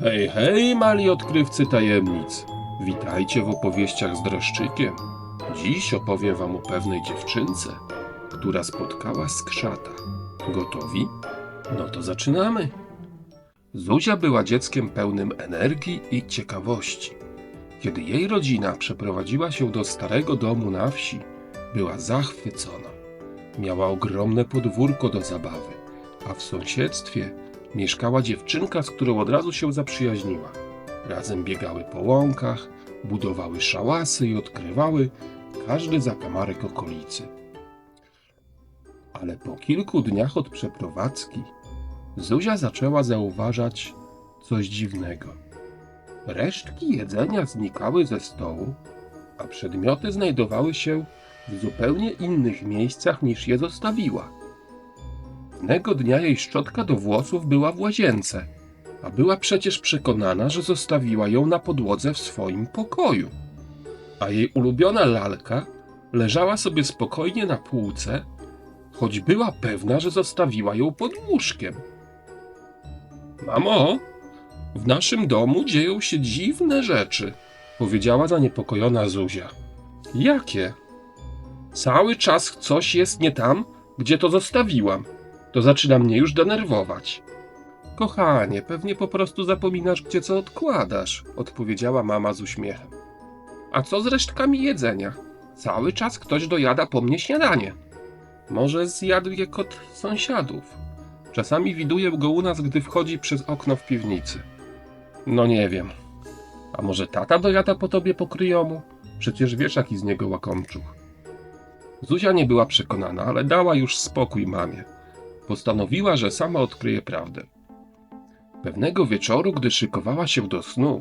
Hej, hej, mali odkrywcy tajemnic. Witajcie w opowieściach z dreszczykiem. Dziś opowiem wam o pewnej dziewczynce, która spotkała skrzata. Gotowi? No to zaczynamy. Zuzia była dzieckiem pełnym energii i ciekawości. Kiedy jej rodzina przeprowadziła się do starego domu na wsi, była zachwycona. Miała ogromne podwórko do zabawy, a w sąsiedztwie mieszkała dziewczynka, z którą od razu się zaprzyjaźniła. Razem biegały po łąkach, budowały szałasy i odkrywały każdy zakamarek okolicy. Ale po kilku dniach od przeprowadzki Zuzia zaczęła zauważać coś dziwnego. Resztki jedzenia znikały ze stołu, a przedmioty znajdowały się w zupełnie innych miejscach niż je zostawiła. Pewnego dnia jej szczotka do włosów była w łazience, a była przecież przekonana, że zostawiła ją na podłodze w swoim pokoju. A jej ulubiona lalka leżała sobie spokojnie na półce, choć była pewna, że zostawiła ją pod łóżkiem. Mamo, w naszym domu dzieją się dziwne rzeczy, powiedziała zaniepokojona Zuzia. Jakie? Cały czas coś jest nie tam, gdzie to zostawiłam. To zaczyna mnie już denerwować. Kochanie, pewnie po prostu zapominasz, gdzie co odkładasz, odpowiedziała mama z uśmiechem. A co z resztkami jedzenia? Cały czas ktoś dojada po mnie śniadanie. Może zjadł je kot sąsiadów. Czasami widuję go u nas, gdy wchodzi przez okno w piwnicy. No nie wiem. A może tata dojada po tobie po kryjomu? Przecież wiesz, jaki z niego łakomczuch. Zuzia nie była przekonana, ale dała już spokój mamie. Postanowiła, że sama odkryje prawdę. Pewnego wieczoru, gdy szykowała się do snu,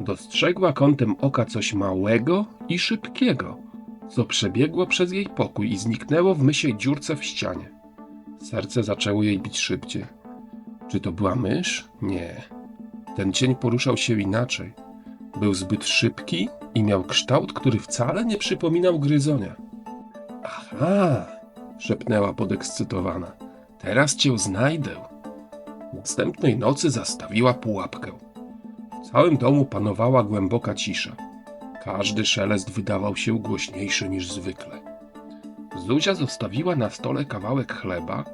dostrzegła kątem oka coś małego i szybkiego, co przebiegło przez jej pokój i zniknęło w mysiej dziurce w ścianie. Serce zaczęło jej bić szybciej. Czy to była mysz? Nie. Ten cień poruszał się inaczej. Był zbyt szybki i miał kształt, który wcale nie przypominał gryzonia. Aha, szepnęła podekscytowana. Teraz cię znajdę. Następnej nocy zastawiła pułapkę. W całym domu panowała głęboka cisza. Każdy szelest wydawał się głośniejszy niż zwykle. Zuzia zostawiła na stole kawałek chleba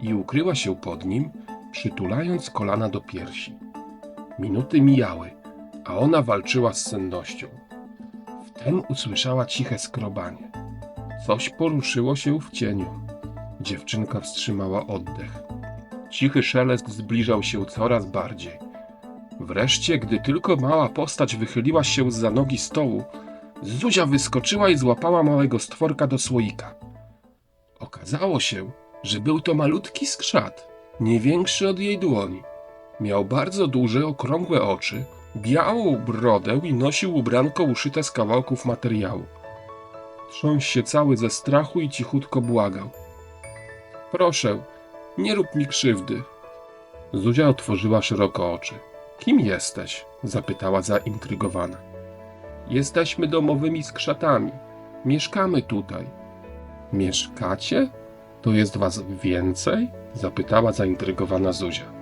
i ukryła się pod nim, przytulając kolana do piersi. Minuty mijały, a ona walczyła z sennością. Wtem usłyszała ciche skrobanie. Coś poruszyło się w cieniu. Dziewczynka wstrzymała oddech. Cichy szelest zbliżał się coraz bardziej. Wreszcie, gdy tylko mała postać wychyliła się za nogi stołu, Zuzia wyskoczyła i złapała małego stworka do słoika. Okazało się, że był to malutki skrzat, nie większy od jej dłoni. Miał bardzo duże, okrągłe oczy, białą brodę i nosił ubranko uszyte z kawałków materiału. Trząsł się cały ze strachu i cichutko błagał. Proszę, nie rób mi krzywdy. Zuzia otworzyła szeroko oczy. Kim jesteś? zapytała zaintrygowana. Jesteśmy domowymi skrzatami. Mieszkamy tutaj. Mieszkacie? To jest was więcej? zapytała zaintrygowana Zuzia.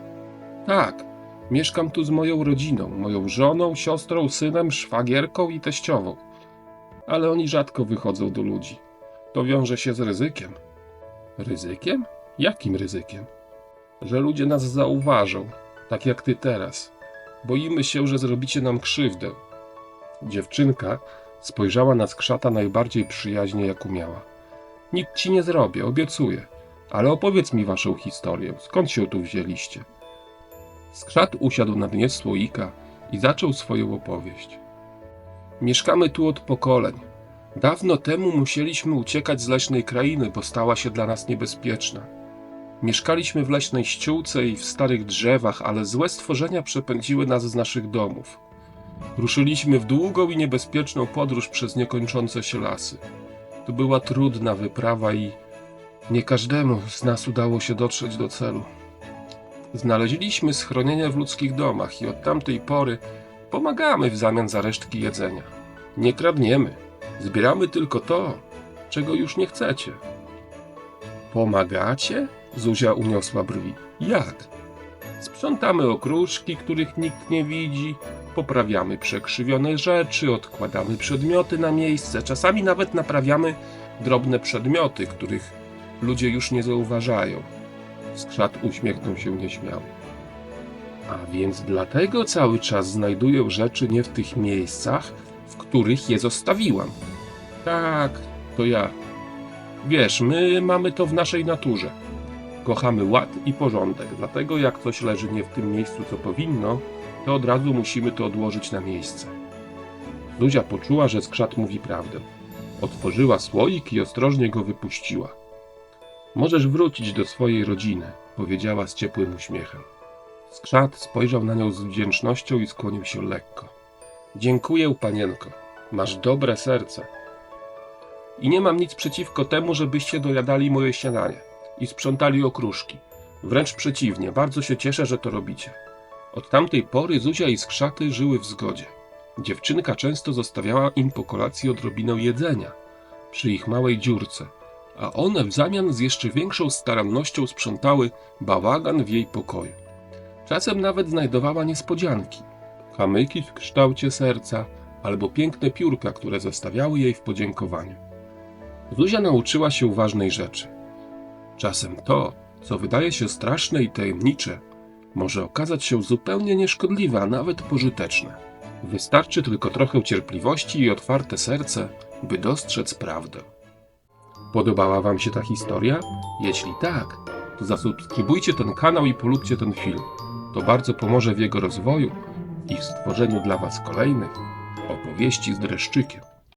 Tak, mieszkam tu z moją rodziną, moją żoną, siostrą, synem, szwagierką i teściową. Ale oni rzadko wychodzą do ludzi. To wiąże się z ryzykiem. Ryzykiem? Jakim ryzykiem? Że ludzie nas zauważą, tak jak ty teraz. Boimy się, że zrobicie nam krzywdę. Dziewczynka spojrzała na skrzata najbardziej przyjaźnie, jak umiała. Nic ci nie zrobię, obiecuję. Ale opowiedz mi waszą historię. Skąd się tu wzięliście? Skrzat usiadł na dnie słoika i zaczął swoją opowieść. Mieszkamy tu od pokoleń. Dawno temu musieliśmy uciekać z leśnej krainy, bo stała się dla nas niebezpieczna. Mieszkaliśmy w leśnej ściółce i w starych drzewach, ale złe stworzenia przepędziły nas z naszych domów. Ruszyliśmy w długą i niebezpieczną podróż przez niekończące się lasy. To była trudna wyprawa i nie każdemu z nas udało się dotrzeć do celu. Znaleźliśmy schronienie w ludzkich domach i od tamtej pory pomagamy w zamian za resztki jedzenia. Nie kradniemy, zbieramy tylko to, czego już nie chcecie. Pomagacie? Zuzia uniosła brwi. Jak? Sprzątamy okruszki, których nikt nie widzi, poprawiamy przekrzywione rzeczy, odkładamy przedmioty na miejsce, czasami nawet naprawiamy drobne przedmioty, których ludzie już nie zauważają. Skrzat uśmiechnął się nieśmiało. A więc dlatego cały czas znajduję rzeczy nie w tych miejscach, w których je zostawiłam. Tak, to ja. Wiesz, my mamy to w naszej naturze. Kochamy ład i porządek, dlatego jak coś leży nie w tym miejscu, co powinno, to od razu musimy to odłożyć na miejsce. Zuzia poczuła, że skrzat mówi prawdę. Otworzyła słoik i ostrożnie go wypuściła. Możesz wrócić do swojej rodziny, powiedziała z ciepłym uśmiechem. Skrzat spojrzał na nią z wdzięcznością i skłonił się lekko. Dziękuję, panienko. Masz dobre serce. I nie mam nic przeciwko temu, żebyście dojadali moje śniadanie i sprzątali okruszki. Wręcz przeciwnie, bardzo się cieszę, że to robicie. Od tamtej pory Zuzia i Skrzaty żyły w zgodzie. Dziewczynka często zostawiała im po kolacji odrobinę jedzenia przy ich małej dziurce, a one w zamian z jeszcze większą starannością sprzątały bałagan w jej pokoju. Czasem nawet znajdowała niespodzianki. Kamyki w kształcie serca albo piękne piórka, które zostawiały jej w podziękowaniu. Zuzia nauczyła się ważnej rzeczy. Czasem to, co wydaje się straszne i tajemnicze, może okazać się zupełnie nieszkodliwe, a nawet pożyteczne. Wystarczy tylko trochę cierpliwości i otwarte serce, by dostrzec prawdę. Podobała Wam się ta historia? Jeśli tak, to zasubskrybujcie ten kanał i polubcie ten film. To bardzo pomoże w jego rozwoju i w stworzeniu dla Was kolejnych opowieści z dreszczykiem.